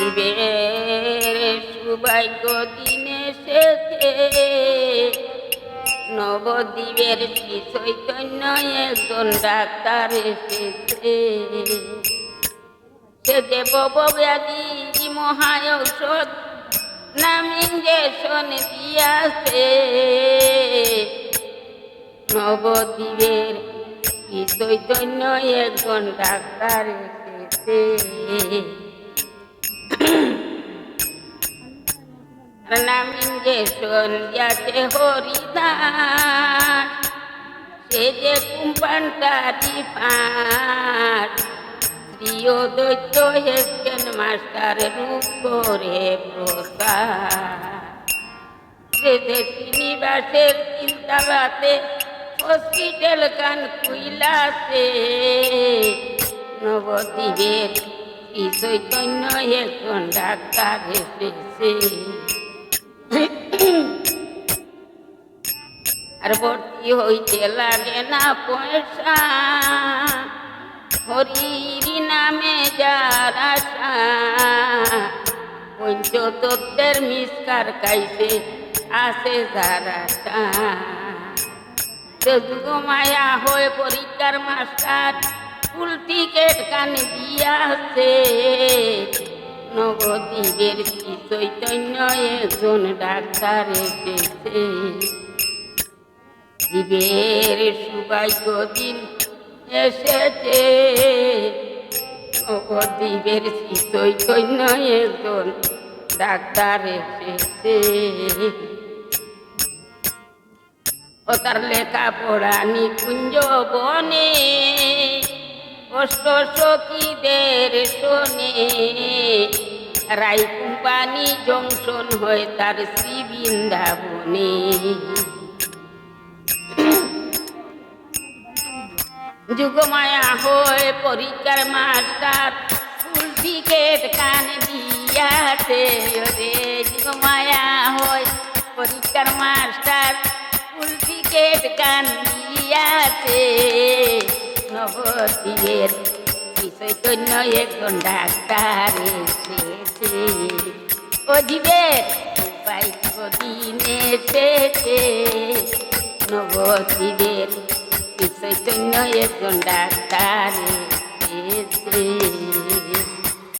জীবের সৌভাগ্য দিন এসেছে। নবদ্বীপের শ্রী চৈতন্য একজন ডাক্তার এসেছে। সে দেবব্যাধি মহায় ঔষধ নাম ইঞ্জেকশন দিয়াছে। নবদ্বীপের শ্রী চৈতন্য একজন ডাক্তার এসেছে। নাম ইঞ্জেকশন দিয়াছে হরিদাস, সে যে কুম্পানটারি পাঠ প্রিয় দৈত্য হেসকেন মাস্টার রূপ করে প্রসাদ। সে যে শ্রীনিবাসের চিন্তাবাতে হসপিটাল কান কুইলাছে, নবদ্বীপের শ্রী চৈতন্য এখন ডাক্তার এসেছে। আর ভর্তি হইতে লাগে না পয়সা। হরির নামে যার পঞ্চতত্ত্বের মিসকার কাইছে আসে যারা মায়া হয়ে পরীক্ষার মাস্টার, ফুল টিকেট কানে দিয়াছে। নবদ্বীপের চৈতন্য একজন ডাক্তার এসেছে। জীবের সৌভাগ্য দিন এসেছে। নবদ্বীপের শ্রী চৈতন্য একজন ডাক্তার এসেছে। ও তার লেখাপড়া নিকুঞ্জ বনে, অষ্ট সখীদের শোনে। রায় কোম্পানি জংশন হয় তার শ্রী বৃন্দাবনে যুগমায়া হয় পরীক্ষার মাস্টার। ফুল টিকেট কান দিয়াছে রে যুগমায়া হয় পরীক্ষার মাস্টার ফুল টিকেট কান দিয়াছে। শ্রী চৈতন্য একজন ডাক্তার এসেছে। বাইক দিন এসেছে। নবদ্বীপের শ্রী চৈতন্য একজন ডাক্তার এসেছে